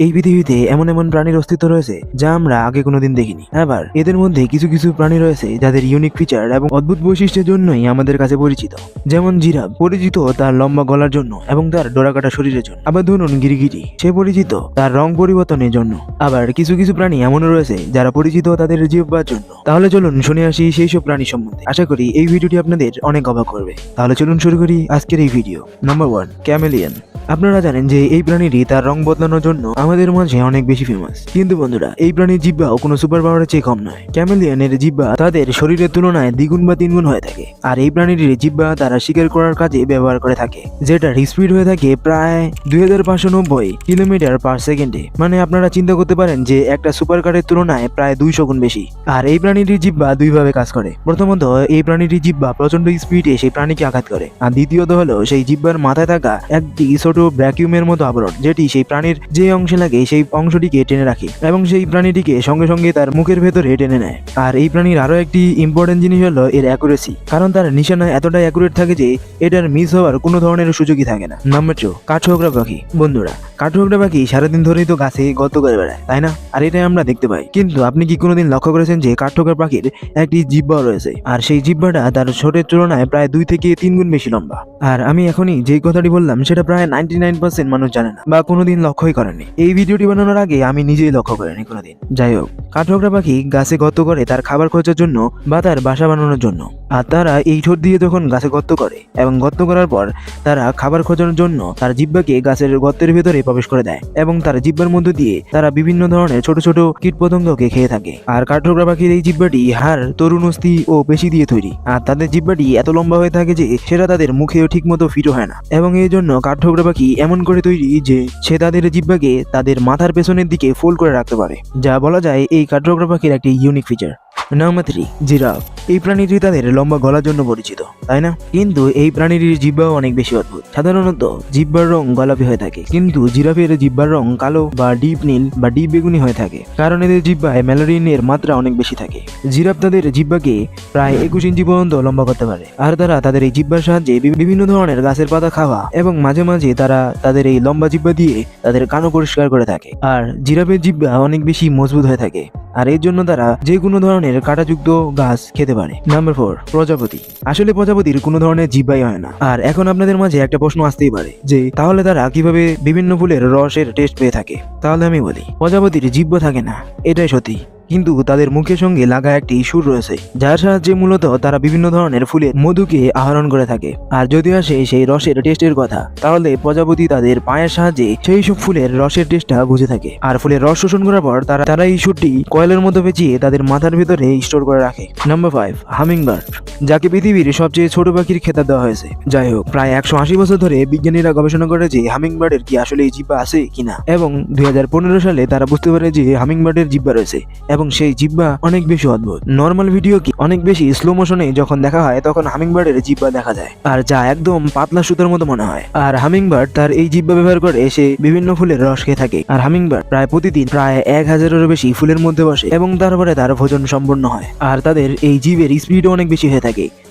এই পৃথিবীতে এমন এমন প্রাণীর অস্তিত্ব রয়েছে যা আমরা আগে কোনোদিন দেখিনি। আবার, এদের মধ্যে কিছু কিছু প্রাণী রয়েছে যাদের ইউনিক ফিচার এবং অদ্ভুত বৈশিষ্ট্যের জন্যই আমাদের কাছে পরিচিত। যেমন জিরাফ, পরিচিত তার লম্বা গলার জন্য এবং তার ডোরাকাটা শরীরের জন্য। আবার ধরুন গিরিগিরি, সে পরিচিত তার রং পরিবর্তনের জন্য। আবার কিছু কিছু প্রাণী এমনও রয়েছে যারা পরিচিত তাদের জিহ্বার জন্য। তাহলে চলুন শুনে আসি সেই সব প্রাণী সম্বন্ধে। আশা করি এই ভিডিওটি আপনাদের অনেক অবাক করবে। তাহলে চলুন শুরু করি আজকের এই ভিডিও। নাম্বার ওয়ান ক্যামেলিয়ান আপনারা জানেন যে এই প্রাণীটি তার রং বদলানোর জন্য আমাদের মাঝে অনেক বেশি ফেমাস কিন্তু বন্ধুরা, এই প্রাণীর জিব্বাও কোনো সুপার পাওয়ারের চেয়ে কম নয়। ক্যামেলিয়ানের জিব্বা তাদের শরীরের তুলনায় দ্বিগুণ বা তিনগুণ হয়ে থাকে। আর এই প্রাণীটির জিব্বা তারা শিকার করার কাজে ব্যবহার করে থাকে, যেটার স্পিড হয়ে থাকে প্রায় দুই হাজার পাঁচশো নব্বই কিলোমিটার পার সেকেন্ডে মানে আপনারা চিন্তা করতে পারেন যে, একটা সুপার কারের তুলনায় প্রায় দুইশো গুণ বেশি। আর এই প্রাণীটির জিব্বা দুইভাবে কাজ করে। প্রথমত, এই প্রাণীটির জিব্বা প্রচণ্ড স্পিডে সেই প্রাণীকে আঘাত করে। আর দ্বিতীয়ত হলো, সেই জিব্বার মাথায় থাকা একটি ছোট ভ্যাকিউমের মতো আবরণ, যেটি সেই প্রাণীর যে অংশে লাগে সেই অংশটিকে টেনে রাখে এবং সেই প্রাণীটিকে সঙ্গে সঙ্গে তার মুখের ভেতরে টেনে নেয়। আর এই প্রাণীর আরও একটি ইম্পর্টেন্ট জিনিস হলো এর অ্যাকুরেসি কারণ তার নিশানা এতটাই অ্যাকুরেট থাকে যে এটার মিস হওয়ার কোনো ধরনের সুযোগই থাকে না। নাম্বার টু কাঠঠোকরা পাখি। বন্ধুরা, কাঠঠোকরা পাখি সারাদিন ধরেই তো গাছে গত করে বেড়ায়, তাই না? আর এটাই আমরা দেখতে পাই। কিন্তু আপনি কি কোনোদিন লক্ষ্য করেছেন যে কাঠঠোকরা পাখির একটি জিব্বা রয়েছে? আর সেই জিব্বাটা তার ছোটের তুলনায় প্রায় দুই থেকে তিন গুণ বেশি লম্বা। আর আমি এখনই যেই কথাটি বললাম, সেটা প্রায় নাইনটি নাইন পার্সেন্ট মানুষ জানে না, বা কোনোদিন লক্ষ্যই করেনি এই ভিডিওটি বানানোর আগে আমি নিজেই লক্ষ্য করিনি কোনোদিন। যাই হোক কাঠঠোকরা পাখি গাছে গর্ত করে তার খাবার খোঁজার জন্য বা তার বাসা বানানোর জন্য। আর তারা এই ঠোঁট দিয়ে যখন গাছে গর্ত করে এবং গর্ত করার পর তারা খাবার খোঁজানোর জন্য তার জিব্বাকে গাছের গর্তের ভেতরে প্রবেশ করে দেয় এবং তার জিব্বার মধ্য দিয়ে তারা বিভিন্ন ধরনের ছোট ছোট কীটপতঙ্গকে খেয়ে থাকে। আর কাঠঠোকরা পাখির এই জিব্বাটি হাড় তরুণ অস্থি ও পেশি দিয়ে তৈরি। আর তাদের জিব্বাটি এত লম্বা হয়ে থাকে যে সেটা তাদের মুখেও ঠিক মতো ফিটও হয় না। এবং এই জন্য কাঠঠোকরা পাখি এমন করে তৈরি যে সে তাদের জিব্বাকে তাদের মাথার পেছনের দিকে ফোল্ড করে রাখতে পারে। যা বলা যায় এই পাখির একটি unique feature number three giraffe, এই প্রাণীটি তাদের লম্বা গলার জন্য পরিচিত, তাই না? কিন্তু এই প্রাণীটির জিব্বাও অনেক বেশি অদ্ভুত। সাধারণত জিব্বার রং গোলাপি হয়ে থাকে, কিন্তু জিরাফের জিব্বার রং কালো বা ডিপ নীল বা ডিপ বেগুনি হয়ে থাকে, কারণ এদের জিব্বায় ম্যালারিনের মাত্রা অনেক বেশি থাকে। জিরাফ তাদের জিব্বাকে প্রায় একুশ ইঞ্চি পর্যন্ত লম্বা করতে পারে, আর তারা তাদের এই জিব্বার সাহায্যে বিভিন্ন ধরনের গাছের পাতা খাওয়া এবং মাঝে মাঝে তারা তাদের এই লম্বা জিব্বা দিয়ে তাদের কানও পরিষ্কার করে থাকে, আর জিরাফের জিব্বা অনেক বেশি মজবুত হয়ে থাকে। আর এর জন্য তারা যে কোনো ধরনের কাঁটাযুক্ত গাছ খেতে পারে। নাম্বার ফোর প্রজাপতি। আসলে প্রজাপতির কোনো ধরনের জিব্বাই হয় না। আর এখন আপনাদের মাঝে একটা প্রশ্ন আসতেই পারে যে, তাহলে তারা কীভাবে বিভিন্ন ফুলের রসের টেস্ট পেয়ে থাকে? তাহলে আমি বলি, প্রজাপতির জিব্বা থাকে না। এটাই সত্যি। কিন্তু তাদের মুখের সঙ্গে লাগা একটি সুর রয়েছে, যার সাহায্যে মূলত তারা বিভিন্ন ধরনের ফুলের মধুকে আহরণ করে থাকে। আর যদি আসে সেই রসের টেস্টের কথা, তাহলে প্রজাপতি তাদের পায়ের সাহায্যে সেই সব ফুলের রসের টেস্টটা বুঝে থাকে। আর ফুলের রস শোষণ করার পর তারা তারা এই সুরটি কয়েলের মধ্যে পেঁচিয়ে তাদের মাথার ভিতরে স্টোর করে রাখে। নাম্বার ফাইভ হামিং বার্ড যাকে পৃথিবীর সবচেয়ে ছোট পাখির খেতাব দেওয়া হয়েছে। যাই হোক, প্রায় একশো আশি বছর ধরে বিজ্ঞানীরা গবেষণা করে যে হামিং বার্ডের কি আসলে এই জিব্বা আছে কিনা। এবং দুই হাজার পনেরো সালে তারা বুঝতে পারে যে হামিং বার্ডের জিব্বা রয়েছে, এবং সেই জিব্বা অনেক বেশি অদ্ভুত। নর্মাল ভিডিও কি অনেক বেশি স্লো মোশনে যখন দেখা হয়, তখন হামিং বার্ডের জিব্বা দেখা যায়, আর যা একদম পাতলা সুতার মতো মনে হয়। আর হামিং বার্ড তার এই জিব্বা ব্যবহার করে সে বিভিন্ন ফুলের রস খেয়ে থাকে। আর হামিং বার্ড প্রায় প্রতিদিন প্রায় এক হাজারেরও বেশি ফুলের মধ্যে বসে, এবং তারপরে তার ভোজন সম্পন্ন হয়। আর তাদের এই জীবের স্পিডও অনেক বেশি হয়ে থাকে।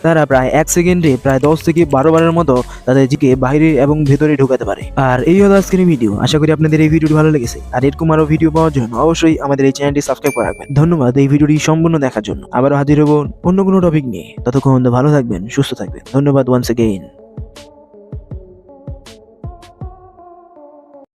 তারা প্রায় এক সেকেন্ডে প্রায় দশ থেকে বারো বারের মতো তাদের জিকে বাইরে এবং ভেতরে ঢুকাতে পারে। আর এই হলো আজকের ভিডিও। আশা করি আপনাদের এই ভিডিওটি ভালো লেগেছে। আর এরকম আরও ভিডিও পাওয়ার জন্য অবশ্যই আমাদের এই চ্যানেলটি সাবস্ক্রাইব করে রাখবেন। ধন্যবাদ এই ভিডিওটি সম্পূর্ণ দেখার জন্য। আবারও হাজির হব অন্য কোনো টপিক নিয়ে। ততক্ষণ ভালো থাকবেন, সুস্থ থাকবেন। ধন্যবাদ ওয়ান্স এগেইন